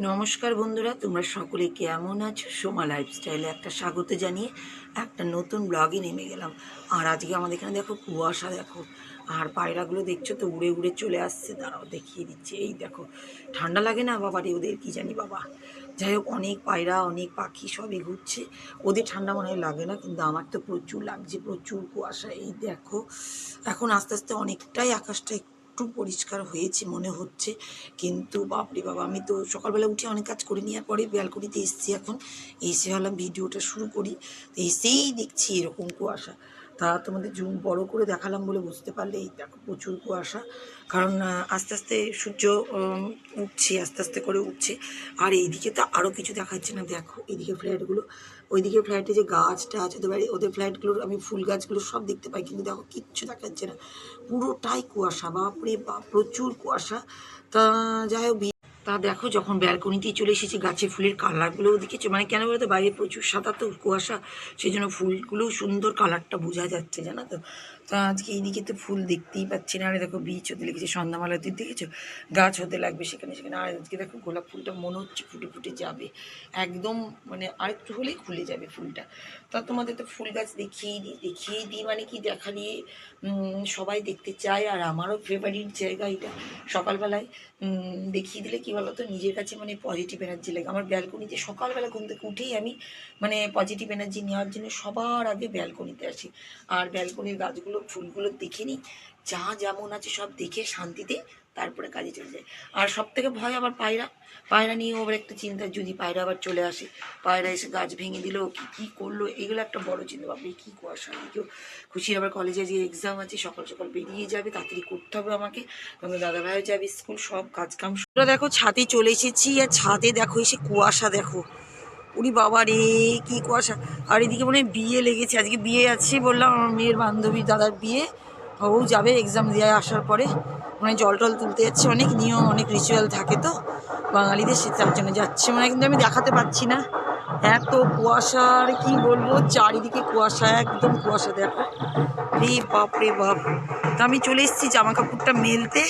নমস্কার বন্ধুরা, তোমরা সকলে কেমন আছো? সোমা লাইফস্টাইলে একটা স্বাগত জানিয়ে একটা নতুন ব্লগে নেমে গেলাম। আর আজকে আমাদের এখানে দেখো কুয়াশা, দেখো। আর পায়রাগুলো দেখছ তো, উড়ে উড়ে চলে আসছে। দাঁড়াও, দেখিয়ে দিচ্ছে। এই দেখো, ঠান্ডা লাগে না বাবা রে ওদের? কি জানি বাবা। যাই হোক, অনেক পায়রা, অনেক পাখি সবই ঘুরছে। ওদের ঠান্ডা মনে হয় লাগে না, কিন্তু আমার তো প্রচুর লাগছে, প্রচুর কুয়াশা। এই দেখো, এখন আস্তে আস্তে অনেকটাই আকাশটা একটু পরিষ্কার হয়েছে মনে হচ্ছে। কিন্তু বাপরে বাবা, আমি তো সকালবেলা উঠে অনেক কাজ করে নেওয়ার পরে ব্যালকনিতে এসছি এখন। এসে ভাবলাম ভিডিওটা শুরু করি। তো এসেই দেখছি এরকম কুয়াশা। তা তোমাদের জুম বড় করে দেখালাম বলে বুঝতে পারলে এই দেখো প্রচুর কুয়াশা। কারণ আস্তে আস্তে সূর্য উঠছে, আস্তে আস্তে করে উঠছে। আর এইদিকে তো আরও কিছু দেখাচ্ছে না। দেখো, এইদিকে ফ্ল্যাটগুলো, ওইদিকে ফ্ল্যাটে যে গাছটা আছে ওদের বাড়ি ওদের ফ্ল্যাটগুলোর আমি ফুল গাছগুলো সব দেখতে পাই। কিন্তু দেখো, কিচ্ছু দেখা যাচ্ছে না। পুরোটাই কুয়াশা। বাপরে বাপ, প্রচুর কুয়াশা। তা যাই হোক তা দেখো, যখন ব্যালকনিতে চলে এসেছি, গাছে ফুলের কালারগুলোও দেখেছ মানে কেন বলতো, বাইরে প্রচুর সাদা তো কুয়াশা, সেই জন্য ফুলগুলোও সুন্দর কালারটা বোঝা যাচ্ছে, জানো তো? তা আজকে এইদিকে তো ফুল দেখতেই পাচ্ছি না। আরে দেখো বীজ হতে লেগেছে সন্ধ্যামালা তুই দেখেছ? গাছ হতে লাগবে সেখানে সেখানে। আর আজকে দেখো গোলাপ ফুলটা মনে হচ্ছে ফুটে ফুটে যাবে। একদম মানে আরেকটু হলেই খুলে যাবে ফুলটা। তা তোমাদের তো ফুল গাছ দেখিয়ে দিই দেখিয়ে দিই মানে কি দেখা দিয়ে সবাই দেখতে চায়। আর আমারও ফেভারিট জায়গা এটা। সকালবেলায় দেখিয়ে দিলে কি বলতো, নিজের কাছে মানে পজিটিভ এনার্জি লাগে। আমার ব্যালকনিতে সকালবেলা ঘুম থেকে উঠেই আমি মানে পজিটিভ এনার্জি নেওয়ার জন্য সবার আগে ব্যালকনিতে আসি। আর ব্যালকনির গাছগুলো ফুলগুলো দেখে নিই। যা যেমন আছে সব দেখে শান্তিতে তারপরে কাজে চলে যায় আর সব থেকে ভয় আবার পায়রা। পায়রা নিয়েও আবার একটা চিন্তা, যদি পায়রা আবার চলে আসে, পায়রা এসে গাছ ভেঙে দিল কি, কী করল? এগুলো একটা বড় চিন্তা বাপরে কী কুয়াশা কেউ খুশি আবার কলেজে যে এক্সাম আছে, সকাল সকাল বেরিয়ে যাবে, তাড়াতাড়ি করতে হবে আমাকে। কারণ দাদা ভাইও যাবে স্কুল সব কাজ কাম দেখো, ছাদে চলে এসেছি, আর ছাদে দেখো, এসে কুয়াশা দেখো। উরি বাবা রে, কি কুয়াশা। আর এদিকে মনে বিয়ে লেগেছে। আজকে বিয়ে আছে বললাম, আমার মেয়ের বান্ধবী দাদার বিয়ে। ও যাবে এক্সাম দিয়ে আসার পরে। মানে জল টল তুলতে যাচ্ছে অনেক, নিয়ম, অনেক রিচুয়াল থাকে তো। বাঙালিদের সে তার জন্য যাচ্ছে। মানে কিন্তু আমি দেখাতে পাচ্ছি না। এত কুয়াশা, আর কি বলব? চারিদিকে কুয়াশা, একদম কুয়াশা দেখো। রে বাপ রে বাপ। তা আমি চলে এসেছি জামা কাপড়টা মেলতে।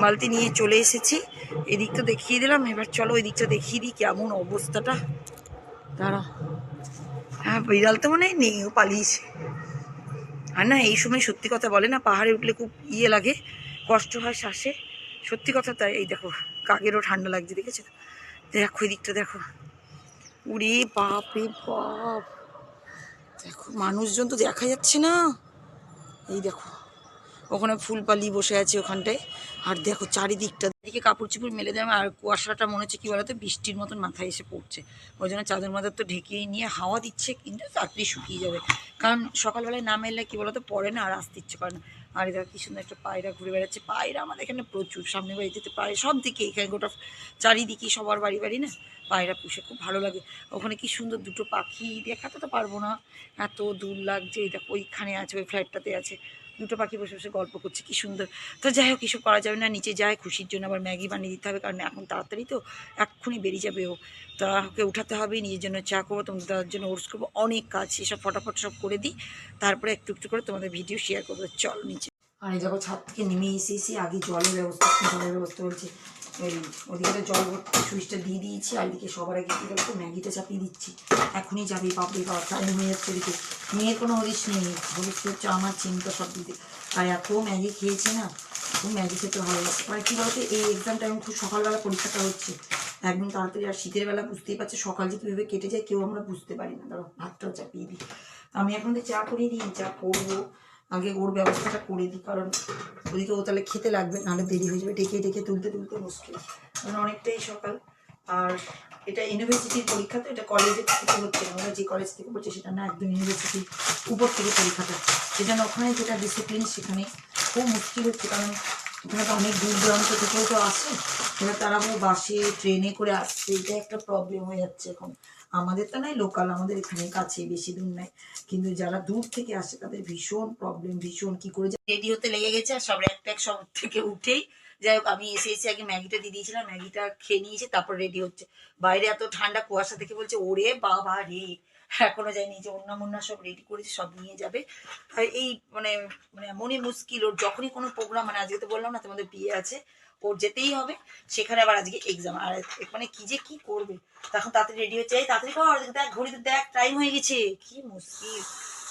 বালতি নিয়ে চলে এসেছি। এদিকটা দেখিয়ে দিলাম। এবার চলো ওই দিকটা দেখিয়ে দিই কেমন অবস্থাটা। দাঁড়া হ্যাঁ বিড়াল তো মনে হয় নেই, ও পালিয়েছে। আর না, এই সময় সত্যি কথা বলে না, পাহাড়ে উঠলে খুব ইয়ে লাগে, কষ্ট হয় শ্বাসে। সত্যি কথা তাই, এই দেখো, কাকেরও ঠান্ডা লাগছে, দেখেছ? দেখো এই দিকটা দেখো। উরে বাপ বাপ। দেখো, মানুষজন তো দেখা যাচ্ছে না। এই দেখো। ওখানে ফুলপালি বসে আছে ওখানটায়। আর দেখো চারিদিকটা দিকে কাপড় চোপড় মেলে দেয় আর কুয়াশাটা মনে হচ্ছে কি বলতো, বৃষ্টির মতন মাথায় এসে পড়ছে। ওই জন্য চাদর মাদর তো ঢেকেই নিয়ে হাওয়া দিচ্ছে, কিন্তু তাড়াতাড়ি শুকিয়ে যাবে। কারণ সকালবেলায় না মেললে কি বলতো, পড়ে না আর আসতে ইচ্ছে করে না। আর এটা কি সুন্দর একটা পায়রা ঘুরে বেড়াচ্ছে। পায়রা আমাদের এখানে প্রচুর, সামনে বাড়িতে তো পায়রা, সব দিকে এখানে গোটা চারিদিকে সবার বাড়ি বাড়ি না, পায়রা পুষে খুব ভালো লাগে। ওখানে কি সুন্দর দুটো পাখি দেখাতে তো পারব না। এত দূর লাগছে দেখো ওইখানে আছে, ওই ফ্ল্যাটটাতে আছে। দুটো পাখি বসে বসে গল্প করছে, কি সুন্দর। তো যাই হোক কিছু করা যাবে না, নিচে যায়, খুশির জন্য আবার ম্যাগি বানিয়ে দিতে হবে, কারণ এখন তাড়াতাড়ি তো এক্ষুনি বেরিয়ে যাবে ও। তা ওকে উঠাতে হবে, নিজের জন্য চা করব, তোমাদের তার জন্য ওটস করব, অনেক কাজ সেসব ফটাফট সব করে দিই। তারপরে একটু একটু করে তোমাদের ভিডিও শেয়ার করব। চল নিচে। আর এই ছাদ থেকে নেমে এসে এসে আগে জলের ব্যবস্থা জলের ব্যবস্থা বলছে। ওদিকে জল সুইচটা দিয়ে দিয়েছি, আর এদিকে সবার আগে কী বলতো ম্যাগিটা চাপিয়ে দিচ্ছি। এখনই যাবে, বাপরে বাপ টাইম হয়ে যাচ্ছে এদিকে মেয়ের কোনো হরিস নেই হরিস হচ্ছে আমার চিন্তা সব দিতে। আর এত ম্যাগি খেয়েছে না খুব ম্যাগি খেতে হয় মানে কী বলতো, এই এক্সাম টাইম খুব সকালবেলা পরীক্ষাটা হচ্ছে। একদম তাড়াতাড়ি, আর শীতের বেলা বুঝতেই পারছে, সকাল যে কীভাবে কেটে যায়, কেউ আমরা বুঝতে পারি না। ধরো, ভাতটাও চাপিয়ে দিই। আমি এখন চা করিয়ে দিই, চা করব। আগে ওর ব্যবস্থাটা করে দিই, কারণ ওদিকে ও তাহলে খেতে লাগবে, নাহলে দেরি হয়ে যাবে ডেকে ডেকে তুলতে তুলতে মুশকিল। কারণ অনেকটাই সকাল, আর এটা ইউনিভার্সিটির পরীক্ষা তো, এটা কলেজের থেকে হচ্ছে ওরা যে কলেজ থেকে পড়ছে সেটা না, একদম ইউনিভার্সিটির উপর থেকে পরীক্ষাটা সেজন্য ওখানে যেটা ডিসিপ্লিন সেখানে খুব মুশকিল হচ্ছে, কারণ ওখানে তো অনেক দূর দূরান্ত থেকেও তো আসে, এবার তারা বাসে ট্রেনে করে আসছে, এটা একটা প্রবলেম হয়ে যাচ্ছে এখন। আমাদের তো নাই লোকাল আমাদের এখানে কাছে বেশি দূর নাই। কিন্তু যারা দূর থেকে আসে, তাদের ভীষণ প্রবলেম ভীষণ কি করে রেডি হতে লেগে গেছে আর সব এক সব থেকে উঠেই। যাই হোক, আমি এসে এসে আগে ম্যাগিটা দিয়ে দিয়েছিলাম, ম্যাগিটা খেয়ে নিয়েছি, তারপর রেডি হচ্ছে। বাইরে এত ঠান্ডা কুয়াশা থেকে বলছে, ওরে বাবা রে! এখনও যায়নি যে অন্য মন্না সব রেডি করেছে, সব নিয়ে যাবে। আর এই মানে মানে এমনই মুশকিল, ওর যখনই কোনো প্রোগ্রাম মানে আজকে তো বললাম না, তোমাদের বিয়ে আছে ওর যেতেই হবে। সেখানে আবার আজকে এক্সাম আর মানে কি যে কি করবে? তখন তাড়াতাড়ি রেডি হচ্ছে। এই তাড়াতাড়ি কর দেখ ঘড়িতে দেখ টাইম হয়ে গেছে। কি মুশকিল।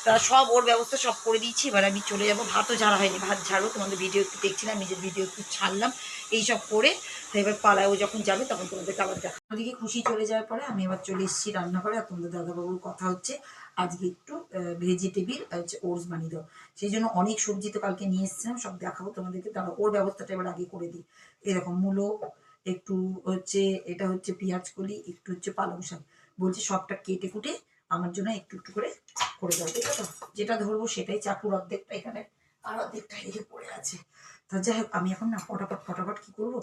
তা সব ওর ব্যবস্থা সব করে দিয়েছি। এবার আমি চলে যাব। ভাতও ঝাড়া হয়নি। ভাত ঝাড়ো তোমাদের ভিডিও একটু দেখছিলাম, নিজের ভিডিও একটু ছাড়লাম। এইসব করে এবার পালায় ও যখন যাবে, তখন তোমাদেরকে আবার দেখা। ওদিকে খুশি চলে যাওয়ার পরে আমি আবার চলে এসেছি রান্নাঘরে। আর তোমাদের দাদাবাবুর কথা হচ্ছে। আজকে একটু ভেজিটেবিল হচ্ছে ওটস বানিয়ে দাও। সেই জন্য অনেক সবজি তো কালকে নিয়ে এসেছিলাম, সব দেখাবো তোমাদেরকে। তারা ওর ব্যবস্থাটা এবার আগে করে দিই। এরকম মূলো, একটু হচ্ছে, এটা হচ্ছে পেঁয়াজ কলি, একটু হচ্ছে পালং শাক। বলছি সবটা কেটে কুটে আমার জন্য একটু একটু করে করে দাও, ঠিক আছে? যেটা ধরবো সেটাই চাকুর অর্ধেকটা এখানে আর অর্ধেকটা এদিকে পড়ে আছে। তা যাই হোক, আমি এখন না ফটাফট ফটাফট কি করব?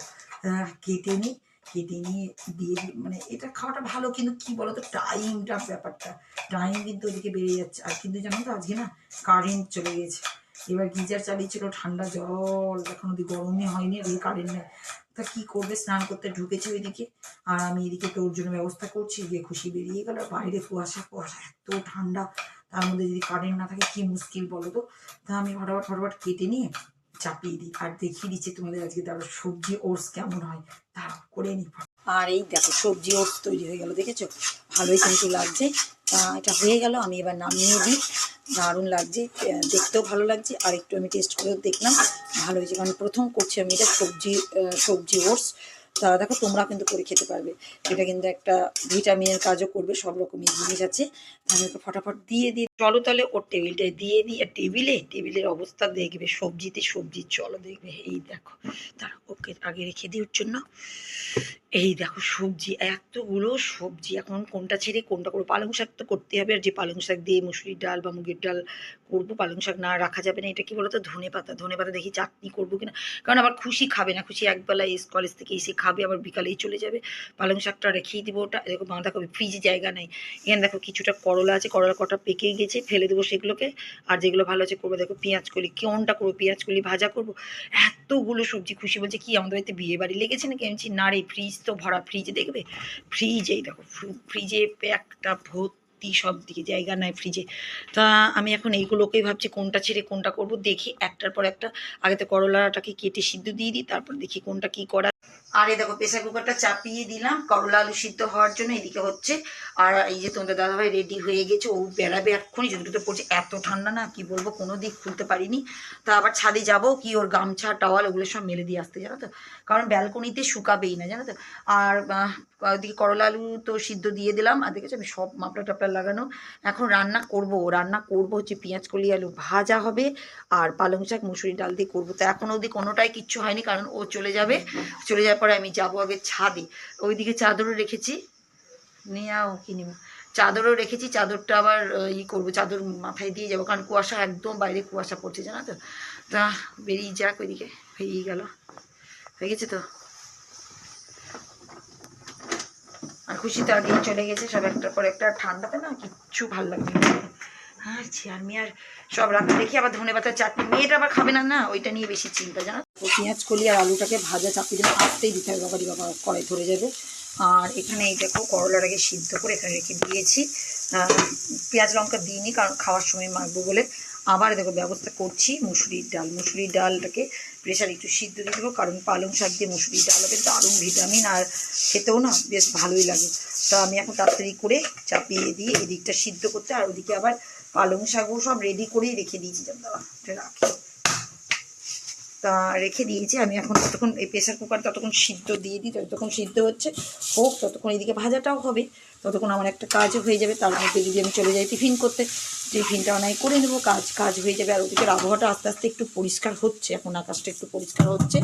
কেটে নিই। কেটে নিয়ে দিয়ে মানে এটা খাওয়াটা ভালো, কিন্তু কি বলতো টাইমটা ব্যাপারটা। টাইম কিন্তু ওদিকে বেড়ে যাচ্ছে। আর কিন্তু জানো তো, আজকে না কারেন্ট চলে গেছে। এবার গিজার চালিয়েছিল, ঠান্ডা জল, এখন ওদিকে গরমই হয়নি ওদিকে কারেন্ট নেই। তা কি করবে? স্নান করতে ঢুকেছে ওইদিকে। আর আমি এদিকে তোর জন্য ব্যবস্থা করছি, গিয়ে খুশি বেরিয়ে গেল। বাইরে কুয়াশা কুয়াশা, এত ঠান্ডা। তার মধ্যে যদি কারেন্ট না থাকে, কি মুশকিল বলো তো তা আমি ফটাফট ফটাফট কেটে নিয়ে চাপিয়ে দিই। আর দেখিয়ে দিচ্ছি তোমাদের আজকে দেখো সবজি ওটস কেমন হয়। তার করে নি আর এই দেখো সবজি ওটস তৈরি হয়ে গেল, দেখেছ? ভালোই কিন্তু লাগছে। তা এটা হয়ে গেল, আমি এবার নামিয়ে দিই। দারুণ লাগছে দেখতেও ভালো লাগছে। আর একটু আমি টেস্ট করেও দেখলাম, ভালো হয়েছে। কারণ প্রথম করছি আমি এটা সবজি সবজি ওটস। তা দেখো তোমরা কিন্তু করে খেতে পারবে। এটা কিন্তু একটা ভিটামিনের কাজও করবে, সব রকমের জিনিস আছে। আমি ওকে ফটাফট দিয়ে দিই। চলো তাহলে ওর টেবিলটায় দিয়ে দিই। আর টেবিলে, টেবিলের অবস্থা দেখবে, সবজিতে সবজি, চলো দেখবে। এই দেখো তারা ওকে আগে রেখে দিই ওর জন্য। এই দেখো সবজি, এতগুলো সবজি এখন কোনটা ছেড়ে কোনটা করব? পালং শাক তো করতে হবে, আর যে পালং শাক দিয়ে মুসুরির ডাল বা মুগের ডাল করব, পালং শাক না রাখা যাবে না, এটা কি বলতো? ধনে পাতা ধনে পাতা দেখি চাটনি করব কিনা? কারণ আবার খুশি খাবে না, খুশি একবেলা এস কলেজ থেকে এসে খাবে, আবার বিকালেই চলে যাবে। পালং শাকটা রেখেই দিব ওটা দেখো বাঁধাকপি ফ্রিজে জায়গা নেই। এখানে দেখো কিছুটা করলা আছে, করলা কটা পেকেই গেছে, ফেলে দেবো সেগুলোকে। আর যেগুলো ভালো আছে করব, দেখো পেঁয়াজ কলি কোনটা করব? পেঁয়াজ কলি ভাজা করব? এতগুলো সবজি খুশি বলছে, কি আমাদের বাড়িতে বিয়ে বাড়ি লেগেছে নাকি? আমি না রে ফ্রিজ তো ভরা ফ্রিজ দেখবে? ফ্রিজেই দেখো ফ্রিজে প্যাকটা ভর্তি সব দিকে জায়গা নাই ফ্রিজে তা আমি এখন এইগুলোকেই ভাবছি, কোনটা ছেড়ে কোনটা করব, দেখি একটার পর একটা। আগে তো করলাটাকে কেটে সিদ্ধ দিয়ে দিই, তারপর দেখি কোনটা কি করা আর এই দেখো প্রেসার কুকারটা চাপিয়ে দিলাম, করলা আলু সিদ্ধ হওয়ার জন্য এদিকে হচ্ছে, আর এই যে তোমাদের দাদাভাই রেডি হয়ে গেছে, ও বেড়াবে এক্ষুনি যদি পড়ছে, এত ঠান্ডা না, কি বলব, কোনো দিক খুলতে পারিনি। তা আবার ছাদে যাব, কি ওর গামছা, টাওয়াল, ওগুলো সব মেলে দিয়ে আসতে, জানো তো? কারণ ব্যালকনিতে শুকাবেই না, জানো তো? আর ওদিকে করলা আলু তো সিদ্ধ দিয়ে দিলাম, আর দেখেছ, আমি সব মাপলা টাপলা লাগানো। এখন রান্না করব রান্না করব হচ্ছে পেঁয়াজ, কলি, আলু ভাজা হবে, আর পালং শাক মুসুরি ডাল দিয়ে করব। তো এখন অবধি কোনোটাই কিচ্ছু হয়নি, কারণ ও চলে যাবে, চলে যাওয়ার পরে আমি যাব আগে ছাদে। ওইদিকে চাদরও রেখেছি। নিয়ে আও কি নিব চাদরও রেখেছি, চাদরটা আবার ই করব, চাদর মাথায় দিয়ে যাব। কারণ কুয়াশা একদম বাইরে কুয়াশা পড়ছে, জানো তো? তা বেরিয়ে যাক ওইদিকে। হয়েই গেল। হয়ে গেছে তো? আর খুশি তো আগেই চলে গেছে। সব একটার পর একটা। ঠান্ডাতে না কিচ্ছু ভালো লাগবে না আর চেয়ার মেয়ার সব রাখা দেখি, আবার ধনে পাতার চাটনি। মেয়েটা আবার খাবে না না? ওইটা নিয়ে বেশি চিন্তা, জানো? পেঁয়াজ কলি আর আলুটাকে ভাজা চাপিয়ে দিলাম আসতেই দিতে হবে বাবারি বাবা, কড়াই ধরে যাবে। আর এখানে এই দেখো, করলাটাকে সিদ্ধ করে এখানে রেখে দিয়েছি। পেঁয়াজ লঙ্কা দিইনি, কারণ খাওয়ার সময় মাখবো বলে। আবার দেখো ব্যবস্থা করছি, মুসুরির ডাল। মুসুরির ডালটাকে প্রেশার একটু সিদ্ধ দিয়ে দেবো, কারণ পালং শাক দিয়ে মুসুরির ডাল হবে, দারুণ ভিটামিন আর খেতেও না বেশ ভালোই লাগে। তা আমি এখন তাড়াতাড়ি করে চাপিয়ে দিয়ে এদিকটা সিদ্ধ করতে, আর ওদিকে আবার পালং শাকও সব রেডি করেই রেখে দিয়েছি দাদা রাখি। তা রেখে দিয়েছি, আমি এখন ততক্ষণ এই প্রেশার কুকার ততক্ষণ সিদ্ধ দিয়ে দিই ততক্ষণ সিদ্ধ হচ্ছে, হোক, ততক্ষণ এদিকে ভাজাটাও হবে। ততক্ষণ আমার একটা কাজও হয়ে যাবে, তার মধ্যে যদি আমি চলে যাই টিফিন করতে, টিফিনটা নাই করে নেব, কাজ কাজ হয়ে যাবে। আর ওদিকের আবহাওয়াটা আস্তে আস্তে একটু পরিষ্কার হচ্ছে, এখন আকাশটা একটু পরিষ্কার হচ্ছে।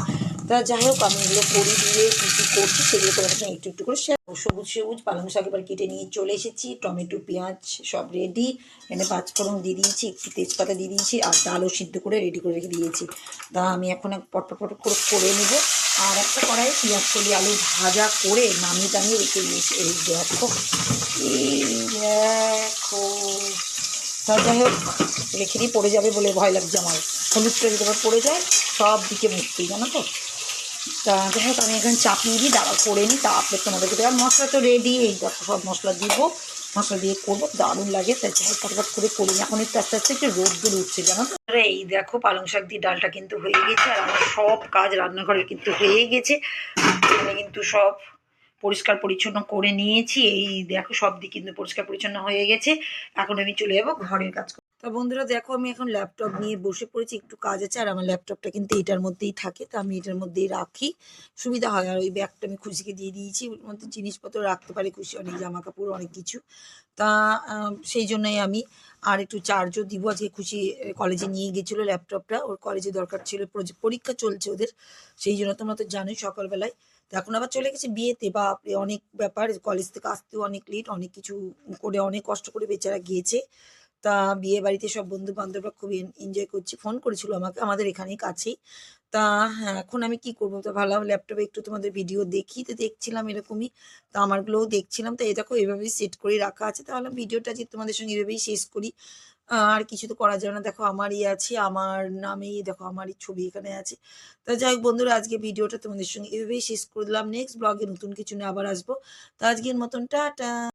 তা যাই হোক, আমি এগুলো করি দিয়ে কী কী করছি সেগুলো তোমাদের সঙ্গে একটু একটু করে শেয়ার সবুজ সবুজ, পালং শাক এবার কেটে নিয়ে চলে এসেছি। টমেটো, পেঁয়াজ সব রেডি এখানে পাঁচফোড়ন দিয়ে দিয়েছি, একটু তেজপাতা দিয়ে দিয়েছি, আর ডালও সিদ্ধ করে রেডি করে রেখে দিয়েছি। তা আমি এখন পটপট করে করে নেব। আর একটা কড়াই পেঁয়াজ কলি আলু ভাজা করে নামিয়ে টামিয়ে রেখে দিয়েছি। এই দেখো এই দেখো। তা যাই হোক, রেখে দিয়ে পড়ে যাবে বলে ভয় লাগছে আমার। হলুদটা যদি আবার পড়ে যায়, সব দিকে মুক্তি জানো তো? তা যাই হোক, আমি এখানে চাপিয়ে দিই দাঁড়া করে নিই, তারপরে তোমাদেরকে দেওয়ার মশলা তো রেডি এই দেখো, সব মশলা দিব। মশলা দিয়ে করব, দারুণ লাগে। তাই ফটাফট করে করি এখন একটু আস্তে আস্তে একটু রোদ দূর উঠছে, জানো এই দেখো, পালং শাক দিয়ে ডালটা কিন্তু হয়ে গেছে, আর আমার সব কাজ রান্নাঘরের কিন্তু হয়ে গেছে। এখানে কিন্তু সব পরিষ্কার পরিচ্ছন্ন করে নিয়েছি। এই দেখো, সব দিক কিন্তু পরিষ্কার পরিচ্ছন্ন হয়ে গেছে। এখন আমি চলে যাব ঘরের কাজ। তা বন্ধুরা দেখো আমি এখন ল্যাপটপ নিয়ে বসে পড়েছি, একটু কাজ আছে, আর আমার ল্যাপটপটা কিন্তু এটার মধ্যেই থাকে, তো আমি এটার মধ্যেই রাখি। সুবিধা হয়, আর ওই ব্যাগটা আমি খুশিকে দিয়ে দিয়েছি, ওর মধ্যে জিনিসপত্র রাখতে পারি, খুশি, অনেক জামা কাপড় অনেক কিছু। তা সেই জন্যই আমি আর একটু চার্জও দিব, আজকে খুশি কলেজে নিয়ে গেছিল ল্যাপটপটা ওর কলেজে দরকার ছিল, পরীক্ষা চলছে ওদের, সেই জন্য তোমরা তো জানোই সকালবেলায়। এখন আবার চলে গেছে বিয়েতে বা অনেক ব্যাপার কলেজ থেকে আসতেও অনেক লেট অনেক কিছু করে, অনেক কষ্ট করে বেচারা গিয়েছে। তা বিয়ে বাড়িতে সব বন্ধু বান্ধবরা খুব এনজয় করছি ফোন করেছিল আমাকে, আমাদের এখানেই কাছেই। তা হ্যাঁ এখন আমি কি করব? তো ভাবলাম ল্যাপটপে একটু তোমাদের ভিডিও দেখি, তো দেখছিলাম এরকমই। তো আমারগুলোও দেখছিলাম, তো দেখো এভাবেই সেট করে রাখা আছে। তাহলে ভিডিওটা যে তোমাদের সঙ্গে এভাবেই শেষ করি। আর কিছু তো করা যাবে না। দেখো আমারই আছে, আমার নামেই দেখো আমারই ছবি এখানে আছে। তা যাই হোক বন্ধুরা, আজকে ভিডিওটা তোমাদের সঙ্গে এভাবেই শেষ করলাম। নেক্সট ব্লগে নতুন কিছু নিয়ে আবার আসব। তো আজকের মতন, টাটা!